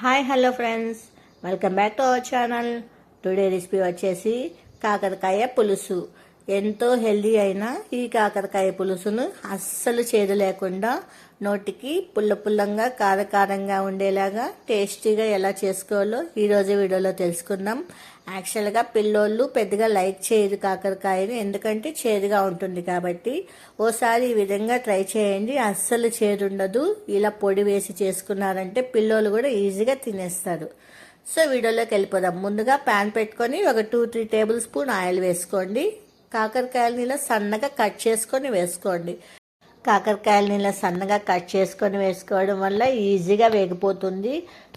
Hi hello friends. Welcome back to our channel. Today recipe వచ్చేసి కాకరకాయ పులుసు. ఎంతో హెల్దీ అయిన ఈ కాకరకాయ పులుసును అస్సలు చేదు లేకుండా నోటికి పుల్ల పుల్లంగా కారకారంగా ఉండేలాగా టేస్టీగా ఎలా చేసుకోవాలో ఈరోజు వీడియోలో తెలుసుకుందాం. యాక్చువల్గా పిల్లోళ్ళు పెద్దగా లైక్ చేయరు కాకరకాయని ఎందుకంటే చేదుగా ఉంటుంది కాబట్టి. ఓసారి ఈ విధంగా ట్రై చేయండి. అస్సలు చేదు ఉండదు ఇలా పొడి వేసి చేసుకున్నారంటే పిల్లోళ్ళు కూడా ఈజీగా తినేస్తారు. సో వీడియోలోకి వెళ్ళిపోదాం. ముందుగా ప్యాన్ పెట్టుకొని ఒక two three tablespoon oil వేసుకోండి. కాకరకాయలని ఇలా సన్నగా కట్ చేసుకొని వేసుకోండి. కాకరకాయలని ఇలా సన్నగా కట్ చేసుకొని వేసుకోవడం వల్ల ఈజీగా వేగిపోతుంది.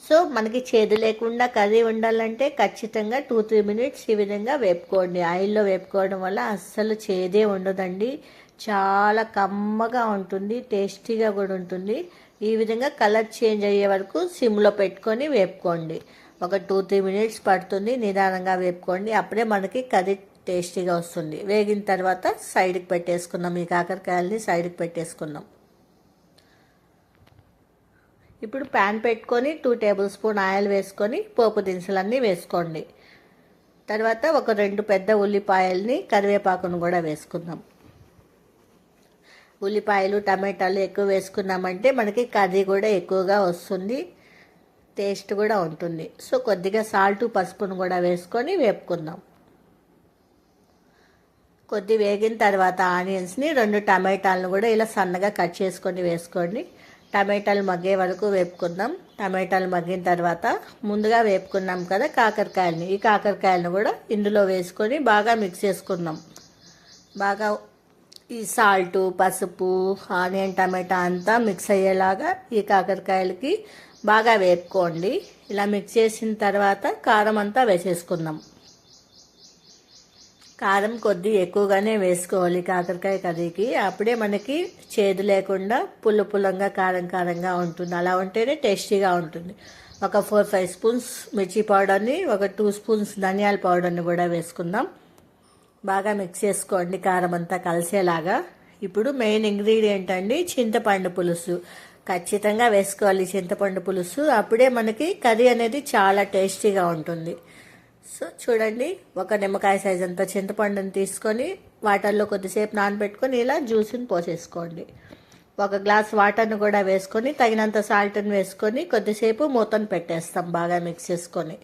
సో మనకి చేదు లేకుండా కర్రీ ఉండాలంటే ఖచ్చితంగా టూ త్రీ మినిట్స్ ఈ విధంగా వేపుకోండి. ఆయిల్లో వేపుకోవడం వల్ల అస్సలు చేదే ఉండదండి. చాలా కమ్మగా ఉంటుంది టేస్టీగా కూడా ఉంటుంది. ఈ విధంగా కలర్ చేంజ్ అయ్యే వరకు సిమ్లో పెట్టుకొని వేపుకోండి. ఒక టూ త్రీ మినిట్స్ పడుతుంది నిదానంగా వేపుకోండి. అప్పుడే మనకి కర్రీ టేస్టీగా వస్తుంది. వేగిన తర్వాత సైడ్కి పెట్టేసుకుందాం. ఈ కాకరకాయలని సైడ్కి పెట్టేసుకుందాం. ఇప్పుడు ప్యాన్ పెట్టుకొని టూ టేబుల్ స్పూన్ ఆయిల్ వేసుకొని పోపు దినుసులన్నీ వేసుకోండి. తర్వాత ఒక రెండు పెద్ద ఉల్లిపాయల్ని కరివేపాకును కూడా వేసుకుందాం. ఉల్లిపాయలు టమాటాలు ఎక్కువ వేసుకున్నామంటే మనకి కర్రీ కూడా ఎక్కువగా వస్తుంది. టేస్ట్ కూడా ఉంటుంది. సో కొద్దిగా సాల్ట్ పసుపును కూడా వేసుకొని వేపుకుందాం. కొద్ది వేగిన తర్వాత ఆనియన్స్ని రెండు టమాటాలను కూడా ఇలా సన్నగా కట్ చేసుకొని వేసుకోండి. టమాటాలు మగ్గే వరకు వేపుకుందాం. టమాటాలు మగ్గిన తర్వాత ముందుగా వేపుకున్నాం కదా కాకరకాయలని. ఈ కాకరకాయలను కూడా ఇందులో వేసుకొని బాగా మిక్స్ చేసుకుందాం. బాగా ఈ సాల్ట్ పసుపు ఆనియన్ టమాటా అంతా మిక్స్ అయ్యేలాగా ఈ కాకరకాయలకి బాగా వేపుకోండి. ఇలా మిక్స్ చేసిన తర్వాత కారం అంతా వేసేసుకుందాం. కారం కొద్ది ఎక్కువగానే వేసుకోవాలి కాకరకాయ కర్రీకి. అప్పుడే మనకి చేదు లేకుండా పుల్ల పుల్లంగా కారం కారంగా ఉంటుంది. అలా ఉంటేనే టేస్టీగా ఉంటుంది. ఒక ఫోర్ ఫైవ్ స్పూన్స్ మిర్చి పౌడర్ని ఒక టూ స్పూన్స్ ధనియాల పౌడర్ని కూడా వేసుకుందాం. బాగా మిక్స్ చేసుకోండి కారం అంతా కలిసేలాగా. ఇప్పుడు మెయిన్ ఇంగ్రీడియంట్ అండి చింతపండు పులుసు. ఖచ్చితంగా వేసుకోవాలి చింతపండు పులుసు. అప్పుడే మనకి కర్రీ అనేది చాలా టేస్టీగా ఉంటుంది. సో చూడండి ఒక నిమ్మకాయ సైజ్ అంత చింతపండుని తీసుకొని వాటర్లో కొద్దిసేపు నానబెట్టుకొని ఇలా జ్యూస్ని పోసేసుకోండి. ఒక గ్లాస్ వాటర్ని కూడా వేసుకొని తగినంత సాల్ట్ని వేసుకొని కొద్దిసేపు మూతను పెట్టేస్తాం బాగా మిక్స్ చేసుకొని.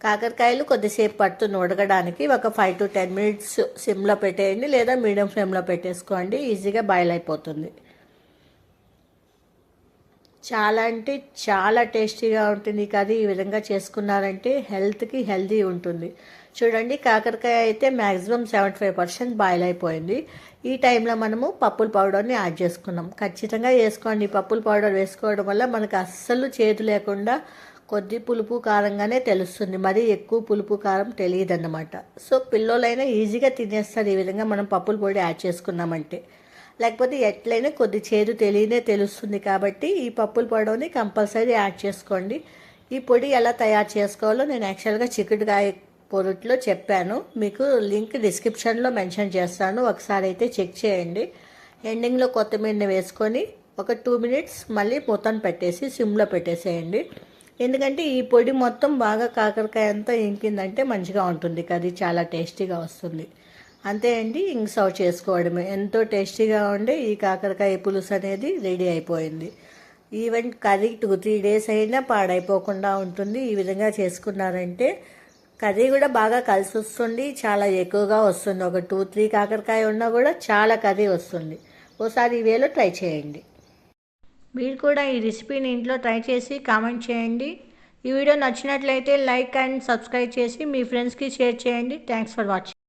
కాకరకాయలు కొద్దిసేపు పడుతుంది ఉడకడానికి ఒక ఫైవ్ టు టెన్ మినిట్స్ సిమ్లో పెట్టేయండి లేదా మీడియం ఫ్లేమ్లో పెట్టేసుకోండి ఈజీగా బాయిల్ అయిపోతుంది. చాలా అంటే చాలా టేస్టీగా ఉంటుంది. కర్రీ ఈ విధంగా చేసుకున్నారంటే హెల్త్కి హెల్దీ ఉంటుంది. చూడండి కాకరకాయ అయితే maximum seventy five percent boil అయిపోయింది. ఈ టైంలో మనము పప్పుల పౌడర్ని యాడ్ చేసుకున్నాం. ఖచ్చితంగా వేసుకోండి. పప్పుల పౌడర్ వేసుకోవడం వల్ల మనకు అస్సలు చేదు లేకుండా కొద్ది పులుపు కారంగానే తెలుస్తుంది. మరీ ఎక్కువ పులుపు కారం తెలియదు అన్నమాట సో పిల్లలైనా ఈజీగా తినేస్తారు. ఈ విధంగా మనం పప్పుల పొడి యాడ్ చేసుకున్నామంటే. లేకపోతే ఎట్లయినా కొద్ది చేదు తెలియనే తెలుస్తుంది కాబట్టి ఈ పప్పుల పొడవుని కంపల్సరీ యాడ్ చేసుకోండి. ఈ పొడి ఎలా తయారు చేసుకోవాలో నేను యాక్చువల్గా చిక్కుడుకాయ పొరుట్లో చెప్పాను. మీకు లింక్ డిస్క్రిప్షన్లో మెన్షన్ చేస్తాను. ఒకసారి అయితే చెక్ చేయండి. ఎండింగ్లో కొత్తిమీరని వేసుకొని ఒక టూ మినిట్స్ మళ్ళీ మూతను పెట్టేసి సిమ్లో పెట్టేసేయండి. ఎందుకంటే ఈ పొడి మొత్తం బాగా కాకరకాయ అంతా ఇంకిందంటే మంచిగా ఉంటుంది. కర్రీ చాలా టేస్టీగా వస్తుంది. అంతే అండి ఇంక సర్వ్ చేసుకోవడమే. ఎంతో టేస్టీగా ఉండే ఈ కాకరకాయ పులుసు అనేది రెడీ అయిపోయింది. Even curry two three days అయినా పాడైపోకుండా ఉంటుంది. ఈ విధంగా చేసుకున్నారంటే కర్రీ కూడా బాగా కలిసి వస్తుంది. చాలా ఎక్కువగా వస్తుంది. ఒక టూ త్రీ కాకరకాయ ఉన్నా కూడా చాలా కర్రీ వస్తుంది. ఓసారి ఈ వేలో ట్రై చేయండి. మీరు కూడా ఈ రెసిపీని ఇంట్లో ట్రై చేసి కామెంట్ చేయండి. ఈ వీడియో నచ్చినట్లయితే లైక్ అండ్ సబ్స్క్రైబ్ చేసి మీ ఫ్రెండ్స్కి షేర్ చేయండి. Thanks for watching